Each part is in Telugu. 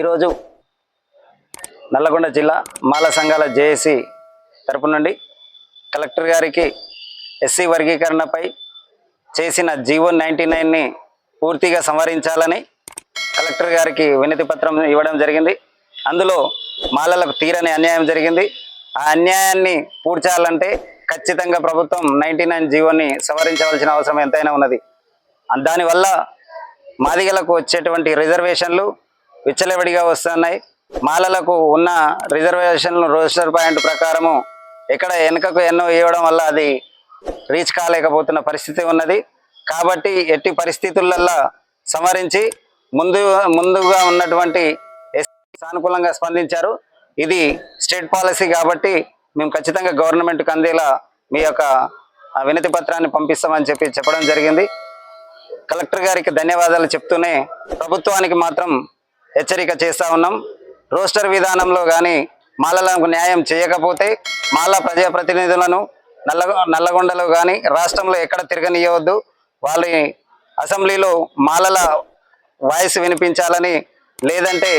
ఈరోజు నల్లగొండ జిల్లా మాల సంఘాల జేఏసీ తరపు నుండి కలెక్టర్ గారికి ఎస్సీ వర్గీకరణపై చేసిన జీవో నైంటీ నైన్ని పూర్తిగా సంవరించాలని కలెక్టర్ గారికి వినతి పత్రం ఇవ్వడం జరిగింది. అందులో మాలలకు తీరని అన్యాయం జరిగింది. ఆ అన్యాయాన్ని పూడ్చాలంటే ఖచ్చితంగా ప్రభుత్వం నైంటీ నైన్ జీవోని సవరించవలసిన అవసరం ఎంతైనా ఉన్నది. దానివల్ల మాదిగలకు వచ్చేటువంటి రిజర్వేషన్లు విచ్చలవిడిగా వస్తున్నాయి. మాలలకు ఉన్న రిజర్వేషన్లు రోస్టర్ పాయింట్ ప్రకారము ఇక్కడ వెనుకకు ఎన్నో ఇవ్వడం వల్ల అది రీచ్ కాలేకపోతున్న పరిస్థితి ఉన్నది. కాబట్టి ఎట్టి పరిస్థితులల్లో సంవరించి ముందు ముందుగా ఉన్నటువంటి సానుకూలంగా స్పందించారు. ఇది స్టేట్ పాలసీ కాబట్టి మేము ఖచ్చితంగా గవర్నమెంట్కి అందేలా మీ యొక్క వినతి పత్రాన్ని పంపిస్తామని చెప్పి చెప్పడం జరిగింది. కలెక్టర్ గారికి ధన్యవాదాలు చెప్తూనే ప్రభుత్వానికి మాత్రం హెచ్చరిక చేస్తా ఉన్నాం. రోస్టర్ విధానంలో కానీ మాలలకు న్యాయం చేయకపోతే మాల ప్రజాప్రతినిధులను నల్ల నల్లగొండలో కానీ రాష్ట్రంలో ఎక్కడ తిరగనియవద్దు. వాళ్ళని అసెంబ్లీలో మాలల వాయిస్ వినిపించాలని లేదంటే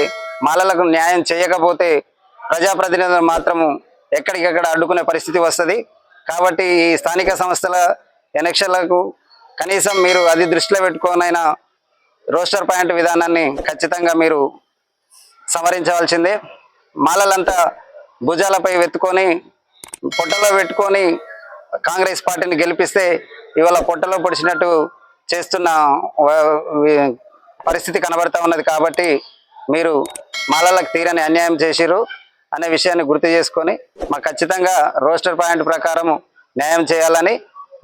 మాలలకు న్యాయం చేయకపోతే ప్రజాప్రతినిధులు మాత్రము ఎక్కడికెక్కడ అడ్డుకునే పరిస్థితి వస్తుంది. కాబట్టి ఈ స్థానిక సంస్థల ఎలక్షన్లకు కనీసం మీరు అది దృష్టిలో పెట్టుకోనైనా రోస్టర్ పాయింట్ విధానాన్ని ఖచ్చితంగా మీరు సవరించవలసిందే. మాలలంతా భుజాలపై వెతుకొని పొట్టలో పెట్టుకొని కాంగ్రెస్ పార్టీని గెలిపిస్తే ఇవాళ పొట్టలో పొడిచినట్టు చేస్తున్న పరిస్థితి కనబడతా ఉన్నది కాబట్టి మీరు మాలలకు తీరని అన్యాయం చేసిరు అనే విషయాన్ని గుర్తు చేసుకొని మాకు ఖచ్చితంగా రోస్టర్ పాయింట్ ప్రకారం న్యాయం చేయాలని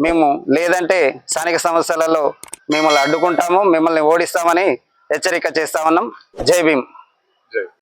మేము లేదంటే స్థానిక సమస్యలలో మిమ్మల్ని అడ్డుకుంటాము మిమ్మల్ని ఓడిస్తామని హెచ్చరిక చేస్తా ఉన్నాం. జై భీమ్.